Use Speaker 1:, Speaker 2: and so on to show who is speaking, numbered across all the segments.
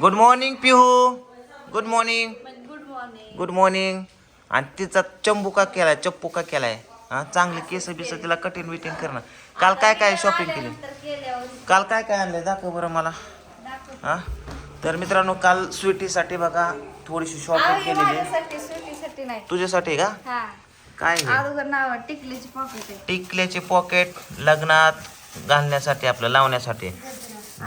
Speaker 1: Good morning Pihu good morning
Speaker 2: good morning
Speaker 1: good morning आणि तिचा चंबू का केलाय चप्पू का केलाय? हा चांगली केस बिस तिला कटिंग बिटिंग करणं. काल काय काय शॉपिंग केली? काल काय काय आणलंय? दाखव बरं मला. हा? तर मित्रांनो काल स्वीटीसाठी बघा थोडीशी शॉपिंग केलेली. तुझ्यासाठी का? काय
Speaker 2: टिकलीची पॉकेट
Speaker 1: टिकल्याचे पॉकेट लग्नात घालण्यासाठी आपलं लावण्यासाठी.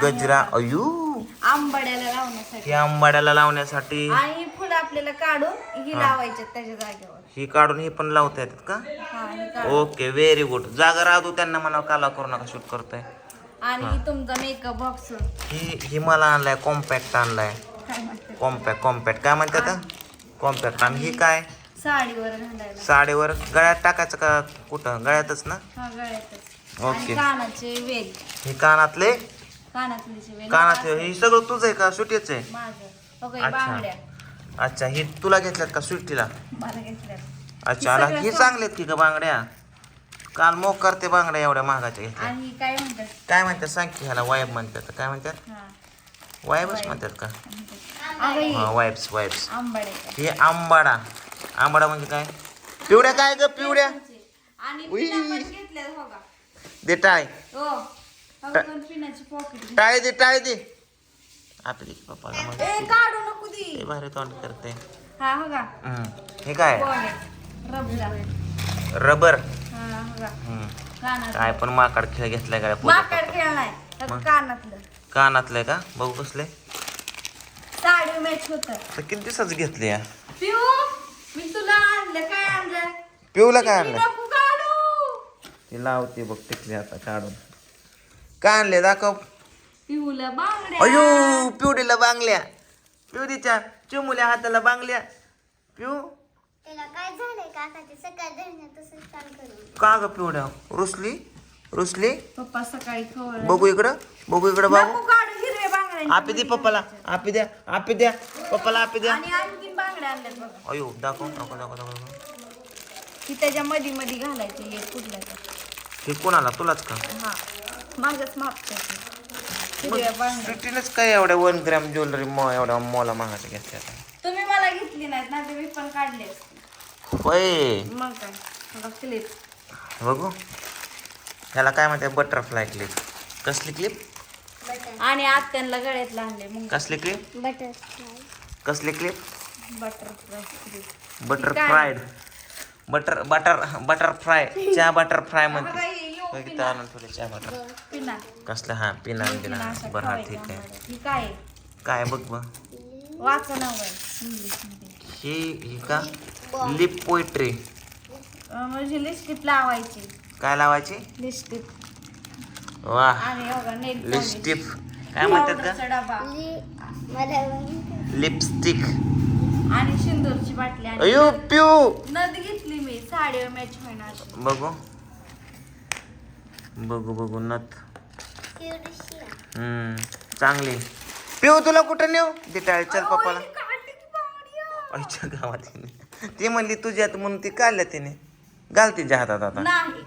Speaker 1: गजरा अयू
Speaker 2: आंबाड्याला लावण्यासाठी.
Speaker 1: हे आंबाड्याला लावण्यासाठी.
Speaker 2: आणि ही फुलं आपल्याला काढून ही लावायची त्याच्या जागेवर.
Speaker 1: ही काढून ही पण लावता येतात का?
Speaker 2: हा ही काढून.
Speaker 1: ओके व्हेरी गुड जागा राहतो त्यांना म्हणा काला करू नका शूट करताय.
Speaker 2: आणि ही. तुमचा मेकअप बॉक्स
Speaker 1: ही ही मला आणलाय कॉम्पॅक्ट आणलाय.
Speaker 2: काय
Speaker 1: कॉम्पॅक्ट कॉम्पॅक्ट काय म्हणतात कॉम्पॅक्ट आणि ही काय?
Speaker 2: साडीवर घालायला.
Speaker 1: साडीवर. गळ्यात टाकायचं का कुठं? गळ्यातच ना?
Speaker 2: हा गळ्यातच.
Speaker 1: ओके.
Speaker 2: कानाचे वेल.
Speaker 1: ही कानातले
Speaker 2: कानातलीचे वेल
Speaker 1: कानातले ही सगळं तुझं आहे का? सुटीच आहे.
Speaker 2: ही
Speaker 1: अच्छा. अच्छा ही तुला घेतल्यात का सुट्टीला? अच्छा आला. ही चांगल्यात की का बांगड्या. काल मोक करते बांगड्या एवढ्या महागाच्या घेतल्या
Speaker 2: ही काय म्हणतात?
Speaker 1: सांग की ह्याला वाईब म्हणतात. काय म्हणतात?
Speaker 2: हा.
Speaker 1: वाईबच म्हणतात का?
Speaker 2: अगं ही
Speaker 1: हा वाईब्स वाईब्स
Speaker 2: आंबाड्या
Speaker 1: हे आंबाडा. आंबाडा म्हणजे काय? पिवड्या काय ग पिवड्या?
Speaker 2: बघा
Speaker 1: दे टाय टाळे दे टाळे दे. आपली
Speaker 2: ए काढू नको
Speaker 1: भारी तोंड करते.
Speaker 2: हा हो का.
Speaker 1: हे काय? रबर.
Speaker 2: हा
Speaker 1: काय पण माकड खेळ घेतलाय काय?
Speaker 2: माकड तर कानातलं.
Speaker 1: कानातलंय का? बघू कसले.
Speaker 2: साडी मॅच होत.
Speaker 1: किती दिवसाच घेतले या?
Speaker 2: पिऊ मी तुला आणलं. काय आणलं?
Speaker 1: पिऊला काय आणलं? ती लावते बघ टिकली आता काढून. काय आणले दाखव.
Speaker 2: पिऊला बांगड्या.
Speaker 1: अयो पिवडीला बांगल्या. पिवडीच्या चिमुल्या हाताला बांगल्या. पिऊ.
Speaker 3: त्याला काय झालंय काका ते सकाळ धरणं तसंच काम करून
Speaker 1: का ग पिवड्या? रुसली? रुसली?
Speaker 2: पप्पा सकाळी खवळ
Speaker 1: बघू इकडं. बघू इकडं बाबू
Speaker 2: हिरवे बांगड्या
Speaker 1: आपी दे पप्पाला. आपी द्या. आपी द्या. पप्पाला आपी द्या.
Speaker 2: आणि आणखीन बांगड्या आणल्यात बघा.
Speaker 1: अयो दाखव दाखव दाखव दाखव
Speaker 2: ती त्याच्या मध्ये मध्ये घालायची एक कुठल्या तर.
Speaker 1: हे कोणाला? तुलाच का?
Speaker 2: हा. माझ्याच
Speaker 1: सुट्टीलाच काय एवढ्या वन ग्रॅम ज्वेलरी म एवढ्या मोला महागाच्या घेतल्या आता.
Speaker 2: तुम्ही मला घेतली नाहीत ना मी पण काढले.
Speaker 1: होय.
Speaker 2: मग काय? बघा क्लिप
Speaker 1: बघू. ह्याला काय म्हणते? बटरफ्लाय क्लिप कसली क्लिप
Speaker 2: आणि आत्यांना गळ्यात आणले मग.
Speaker 1: कसली क्लिप
Speaker 3: बटरफ्लाय
Speaker 1: कसली क्लिप
Speaker 2: बटरफ्लाय क्लिप
Speaker 1: बटर
Speaker 2: काय?
Speaker 1: Fried butter butter butter fry चहा बटर फ्राय म्हणते
Speaker 2: हे पिना.
Speaker 1: आणून ठेवले चहा बटर
Speaker 2: पिना.
Speaker 1: कसलं? हा पिना
Speaker 2: पिना
Speaker 1: बिना.
Speaker 2: अशा
Speaker 1: बरं हा ठीक आहे.
Speaker 2: ही काय? आहे?
Speaker 1: काय बघ बघ
Speaker 2: वाचा नाव आहे इंग्लिशमध्ये
Speaker 1: ही ही का? लिप पोएट्री
Speaker 2: अं, म्हणजे लिस्टिप लावायची.
Speaker 1: काय लावायची?
Speaker 2: लिस्टिप
Speaker 1: वा
Speaker 2: आणि बघा नेल
Speaker 1: लिपस्टिक काय म्हणतात का
Speaker 2: डबा.
Speaker 3: मला
Speaker 1: लिपस्टिक
Speaker 2: आणि सिंदूरची बाटली आणि
Speaker 1: अयो पिऊ.
Speaker 2: नद घेतली मी. साडीवर मॅच होणार
Speaker 1: बघू. बघू बघू नथ. हम्म चांगली. पिऊ तुला कुठं नेऊ? दे टाळी चल पप्पाला. आईच्या गावात हिने. ती म्हणली तुझ्यात म्हणून ती काढल्या तिने. घाल तिच्या हातात आता.
Speaker 2: नाही.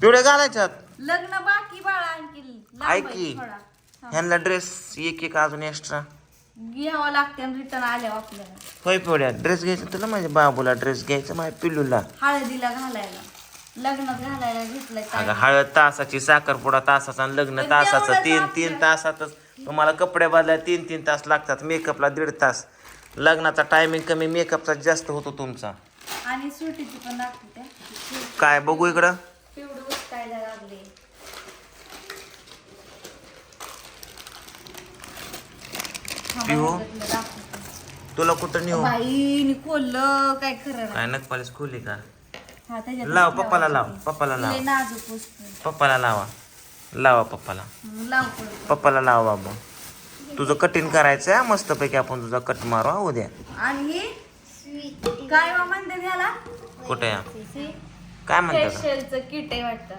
Speaker 1: पिवड्या घालायच्यात.
Speaker 2: लग्न बाकी बाळा आणखी लांब
Speaker 1: ऐक
Speaker 2: आहे
Speaker 1: की.
Speaker 2: थोडा. हा.
Speaker 1: ह्यांना ड्रेस एक एक अजून एक्स्ट्रा
Speaker 2: घ्यावं लागते रिटर्न आल्यावर आपल्याला.
Speaker 1: होय पिवड्या ड्रेस घ्यायचा तुला? माझ्या बाबूला ड्रेस घ्यायचा माझ्या पिल्लूला.
Speaker 2: हळदीला घालायला. लग्नात घालायला घेतलंय
Speaker 1: अगं हळद तासाची साखरपुडा तासाचा आणि लग्न
Speaker 2: पण
Speaker 1: तासाचं.
Speaker 2: तेवढंच
Speaker 1: तीन
Speaker 2: आपलं-
Speaker 1: तीन तासातच. तुम्हाला कपडे बदलायला तीन तीन तास लागतात. मेकअपला दीड तास. लग्नाचा टायमिंग कमी मेकअपचा जास्त होतो तुमचा.
Speaker 2: आणि सुटीची पण लागते त्या.
Speaker 1: काय बघू इकडं.
Speaker 2: पिवडी उचकायला लागले.
Speaker 1: पिहू? तुला कुठं नेऊ?
Speaker 2: बाईनी काय खरं नाही.
Speaker 1: काय नकपालीस खोली का?
Speaker 2: हा, त्याच्यात
Speaker 1: लाव पप्पाला लाव पप्पाला
Speaker 2: लय
Speaker 1: लाव.
Speaker 2: नाजूक वस्तू
Speaker 1: पप्पाला लावा. लावा पप्पाला.
Speaker 2: मग लाव पडतो.
Speaker 1: पप्पाला लावा बाबा. तुझं कटिंग करायचं आहे मस्तपैकी आपण तुझा कट मारू हा उद्या.
Speaker 2: आणि हे काय वा म्हणते त्याला
Speaker 1: कुठे काय म्हणतात
Speaker 2: फेशियलचं किट आहे वाटतं.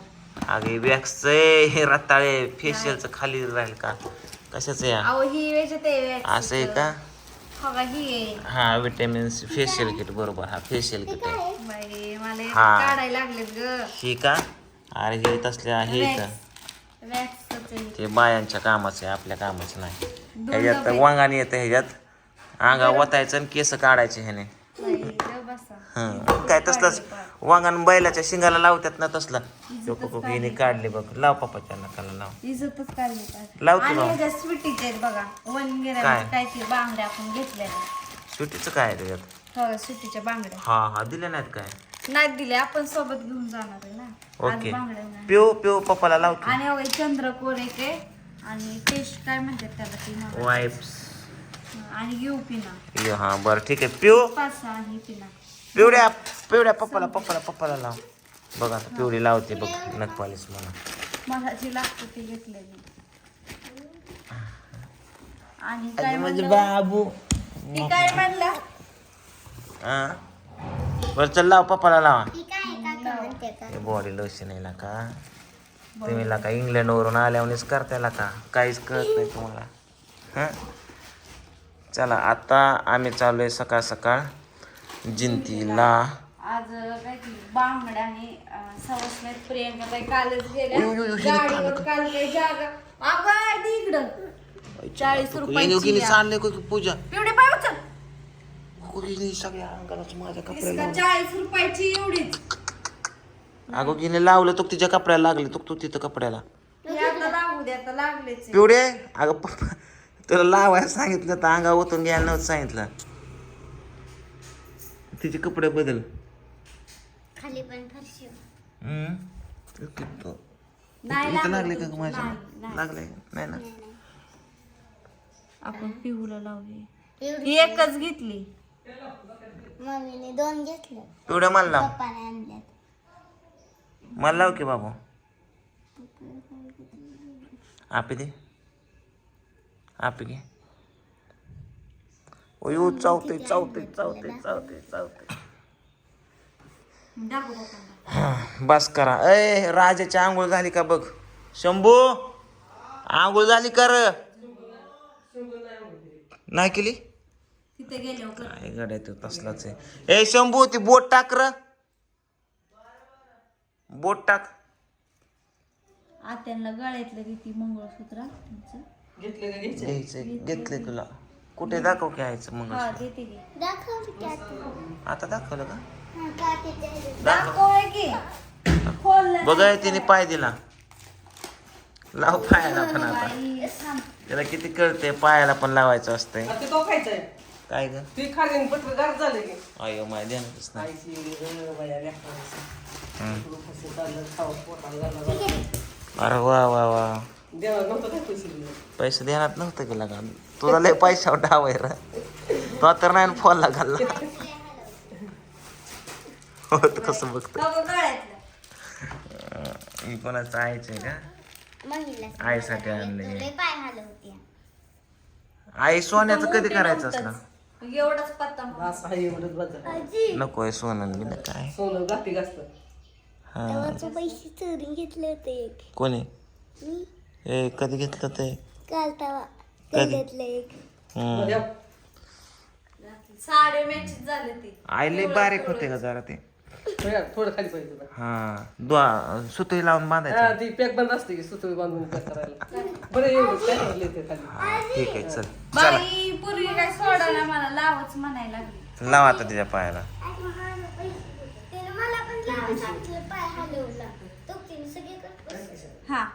Speaker 1: अगे वॅक्सचं हे रताळे फेशियलचं खाली राहील का? कशाचं या?
Speaker 2: अहो ही वेच ते
Speaker 1: असं आहे का?
Speaker 2: हो का ही आहे.
Speaker 1: हा विटॅमिन फेशियल किट बरोबर हा फेशियल किट आहे.
Speaker 2: बाई मला एक
Speaker 1: हा.
Speaker 2: काढायला लागलेत ग.
Speaker 1: ही का? अरे हे तसल्या हे का
Speaker 2: वॅक्स वॅक्सचं
Speaker 1: ते बायांच्या कामाचं आहे आपल्या कामाचं नाही. ह्याच्यात वांगाने येतं ह्याच्यात. अंगा वतायचं आणि केस काढायचे ह्याने.
Speaker 2: बसा.
Speaker 1: हं. काय तसलंच वांगान बैलाच्या शिंगाला लावतात ना तसलं. हिने काढले बघ. लाव पप्पाच्या नकाला लाव.
Speaker 2: इज्जतच काढली का?
Speaker 1: लाव की
Speaker 2: आणि
Speaker 1: लाव.
Speaker 2: ह्याच्या स्वीटीचे आहेत बघा वन
Speaker 1: काय?
Speaker 2: काय ते बांगड्या आपण घेतलेल्या
Speaker 1: सुटीचं काय आहे त्याच्यात?
Speaker 2: हो सुट्टीच्या बांगड्या.
Speaker 1: हा हा दिले नाहीत काय?
Speaker 2: नाही दिले आपण सोबत घेऊन जाणार आहे ना. आज
Speaker 1: ओके.
Speaker 2: बांगड्या नाही.
Speaker 1: पिऊ पिऊ पप्पाला लावतो
Speaker 2: आणि अवघे चंद्रकोर एक आहे. आणि टेस्ट काय म्हणतात त्याला ती मला?
Speaker 1: वाईप्स.
Speaker 2: आणि यू पिना.
Speaker 1: हा बरं ठीक आहे. पिऊ.
Speaker 2: पाच सहा ही पिना.
Speaker 1: पिवड्या पिवड्या पप्पाला पप्पाला पप्पाला लाव. बघ आता पिवडी लावते बघ नखपालीस मला
Speaker 2: मला जी लागते ती घेतलेली आणि काय
Speaker 1: म्हणजे
Speaker 2: म्हणलं?
Speaker 1: बाबू.
Speaker 2: ती काय म्हणलं?
Speaker 1: हा? बरं चल लाव पप्पाला लावा.
Speaker 3: ही काय आहे काका म्हणते का?
Speaker 1: बॉडी लोशन आहे का? तुम्ही का इंग्लंडवरून आल्यावरच करताय का? काहीच कळत नाही तुम्हाला. हं? चला आता आम्ही चालू आहे सकाळ सकाळ जिंतीला.
Speaker 2: आज काय की बांगड्या आणि अं, सवसण्यात प्रियंका ताई कालच गेल्या.
Speaker 1: उय, उय, उय, हिने
Speaker 2: गाडीवर काल काही जागा. अगं आधी इकडं. चाळीस रुपयाची
Speaker 1: योगिनी
Speaker 2: या.
Speaker 1: चालले का पूजा?
Speaker 2: एवढे पाय उचल.
Speaker 1: सगळ्या अंगालाच माझ्या कपड्याला
Speaker 2: चाळीस रुपयाची एवढीच.
Speaker 1: अगो गिने लावलं तो तिच्या कपड्याला लागले तो तू तिथं कपड्याला.
Speaker 2: हे आता लागू दे आता लागलेच आहे.
Speaker 1: पिवडे? अगं पप्पा तुला लावायला सांगितलं तर अंगा ओतून घ्यायला नव्हतं सांगितलं. तिचे कपडे बदल.
Speaker 3: खाली पण फरशी.
Speaker 1: हम्म. ओके, तो-
Speaker 2: नाही
Speaker 1: इथं
Speaker 2: लागलं
Speaker 1: का. माझ्या
Speaker 2: नाही, नाही.
Speaker 1: लागले? नाही ना?
Speaker 2: आपण पिहूला लावली
Speaker 3: एवढी
Speaker 2: ही एकच घेतली.
Speaker 3: मम्मीने दोन घेतले.
Speaker 1: पिवड्या मला लाव.
Speaker 3: पप्पाने आणल्यात
Speaker 1: मला लाव की बाबू. आपी दे. आपी घे. ओ चावते चावते चावते चावते चावते. बस करा. ए राजाची आंघोळ झाली का बघ. शंभू आंघोळ झाली कर. नाही केली?
Speaker 2: गेल्यावर.
Speaker 1: काय गड्या तो तसलाच आहे. ए शंभू ती बोट टाक र. बोट टाक.
Speaker 2: आत्यांना गळ्यातलं किती मंगळसूत्र तुमचं
Speaker 1: घ्यायचं? घेतलंय तुला. कुठे दाखव की यायचं मग
Speaker 2: हा देते की.
Speaker 3: दाखव की आता
Speaker 1: आता दाखवलं का?
Speaker 3: हा.
Speaker 1: दाखव.
Speaker 2: दाखव की. खोललं
Speaker 1: बघाय तिने पाय दिला. लाव पायाला पण आता.
Speaker 2: बाई, थांब.
Speaker 1: त्याला किती कळते पायाला पण लावायचं असतंय.
Speaker 4: आता तो खायचंय.
Speaker 1: काय ग?
Speaker 4: ते खाली पत्र गार झालं की.
Speaker 1: अयो माय ध्यानातच नाही.
Speaker 4: बाया लेकरांचं. चाललं, पोटाला घाला.
Speaker 1: अरे वा वा वा.
Speaker 4: देवाला नव्हतं काय पैसे दिले.
Speaker 1: पैसे देण्यात नव्हतं गेला का तुझा लय पैशावर डाव आहे रे. तो तर नाही फॉलला घालला हो तर कसं बघतो मी कोणाचं आईचे का?
Speaker 3: मम्मीला
Speaker 1: आईसाठी आणले
Speaker 3: लय पाय
Speaker 1: आई सोन्याचं कधी करायचं असलं?
Speaker 2: एवढाच पत्ता.
Speaker 3: आजी.
Speaker 1: नको आहे सोनं बिन काय.
Speaker 4: सोनं घासतं.
Speaker 1: हा.
Speaker 3: तेव्हाचे पैसे चोरून घेतले होते एक.
Speaker 1: कोणी?
Speaker 3: मी.
Speaker 1: ए कधी घेतलं ते?
Speaker 3: काल तवा
Speaker 1: कधी?
Speaker 3: घेतलं एक.
Speaker 1: हम्म.
Speaker 2: साडे मॅचिस झाले ते.
Speaker 1: आई लय बारीक होते का जरा ते?
Speaker 4: थोडं खाली पाहिजे.
Speaker 1: हा द्वा सुतळी लावून
Speaker 4: हा
Speaker 1: बांधायचं
Speaker 4: ती पॅक बंद असते की सुतळी बांधून पॅक करायला. बरं एवढं ते खाली.
Speaker 1: हा, ठीक आहे चल.
Speaker 2: बाई पूर्वी काय सोडायला मला लावच म्हणायला लागली.
Speaker 1: लाव आता तिच्या पायाला.
Speaker 3: त्यानं मला पण लावायला सांगितलं पाय हलवला. तो तिने सगळे करत बसले.
Speaker 2: हा.